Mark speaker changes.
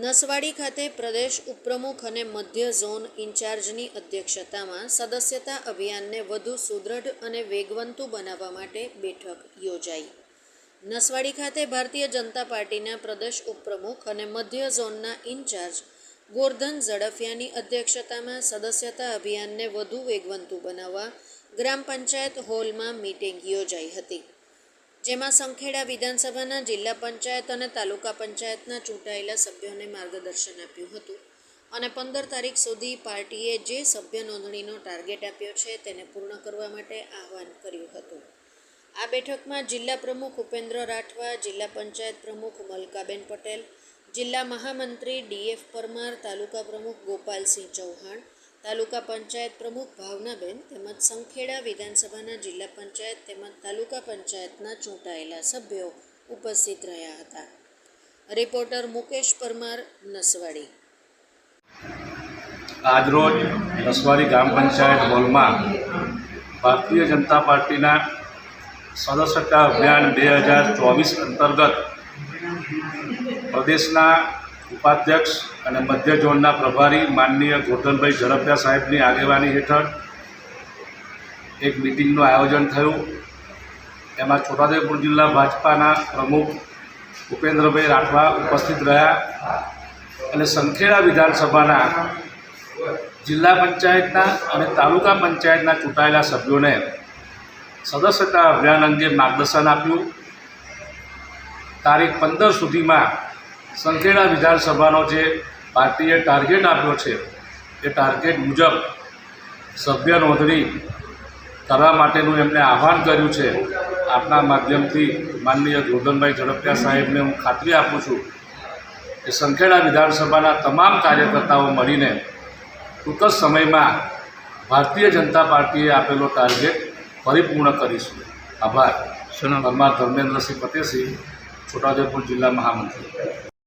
Speaker 1: નસવાડી ખાતે પ્રદેશ ઉપપ્રમુખ અને મધ્ય ઝોન ઇન્ચાર્જની અધ્યક્ષતામાં સદસ્યતા અભિયાનને વધુ સુદૃઢ અને વેગવંતુ બનાવવા માટે બેઠક યોજાઈ. નસવાડી ખાતે ભારતીય જનતા પાર્ટીના પ્રદેશ ઉપપ્રમુખ અને મધ્ય ઝોનના ઇન્ચાર્જ ગોરધન ઝડફિયાની અધ્યક્ષતામાં સદસ્યતા અભિયાનને વધુ વેગવંતુ બનાવવા ગ્રામ પંચાયત હોલમાં મીટિંગ યોજાઈ હતી. જેમાં સંખેડા વિધાનસભાના જિલ્લા પંચાયત અને તાલુકા પંચાયતના ચૂંટાયેલા સભ્યોને માર્ગદર્શન આપ્યું હતું અને પંદર તારીખ સુધી પાર્ટીએ જે સભ્ય નોંધણીનો ટાર્ગેટ આપ્યો છે તેને પૂર્ણ કરવા માટે આહવાન કર્યું હતું. આ બેઠકમાં જિલ્લા પ્રમુખ ઉપેન્દ્ર રાઠવા, જિલ્લા પંચાયત પ્રમુખ મલકાબેન પટેલ, જિલ્લા મહામંત્રી ડીએફ પરમાર, તાલુકા પ્રમુખ ગોપાલસિંહ ચૌહાણ તાલુકા પંચાયત પ્રમુખ ભાવનાબેન તેમજ સંખેડા વિધાનસભાના જિલ્લા પંચાયત તેમજ તાલુકા પંચાયતના ચૂંટાયેલા સભ્યો ઉપસ્થિત રહ્યા હતા. રિપોર્ટર મુકેશ પરમાર, નસવાડી.
Speaker 2: આજરોજ નસવાડી ગ્રામ પંચાયત હોલમાં ભારતીય જનતા પાર્ટીના સદસ્યતા અભિયાન બે હજાર ચોવીસ અંતર્ગત પ્રદેશના ઉપાધ્યક્ષ અને મધ્ય ઝોનના પ્રભારી માનનીય ગોરધનભાઈ ઝડપિયા સાહેબની આગેવાની હેઠળ એક મિટિંગનું આયોજન થયું. એમાં છોટાઉદેપુર જિલ્લા ભાજપાના પ્રમુખ ઉપેન્દ્રભાઈ રાઠવા ઉપસ્થિત રહ્યા અને સંખેડા વિધાનસભાના જિલ્લા પંચાયતના અને તાલુકા પંચાયતના ચૂંટાયેલા સભ્યોને સદસ્યતા અભિયાન અંગે માર્ગદર્શન આપ્યું. તારીખ પંદર સુધીમાં સંખેડા વિધાનસભાનો જે પાર્ટીએ ટાર્ગેટ આપ્યો છે એ ટાર્ગેટ મુજબ સભ્ય નોંધણી કરવા માટેનું એમને આહવાન કર્યું છે. આપના માધ્યમથી માનનીય ગોરધનભાઈ ઝડપિયા સાહેબને હું ખાતરી આપું છું કે સંખેડા વિધાનસભાના તમામ કાર્યકર્તાઓ મળીને ટૂંક જ સમયમાં ભારતીય જનતા પાર્ટીએ આપેલો ટાર્ગેટ પરિપૂર્ણ કરીશું. આભાર. પરમાર ધર્મેન્દ્રસિંહ પટેલસિંહ છોટાઉદેપુર જિલ્લા મહામંત્રી.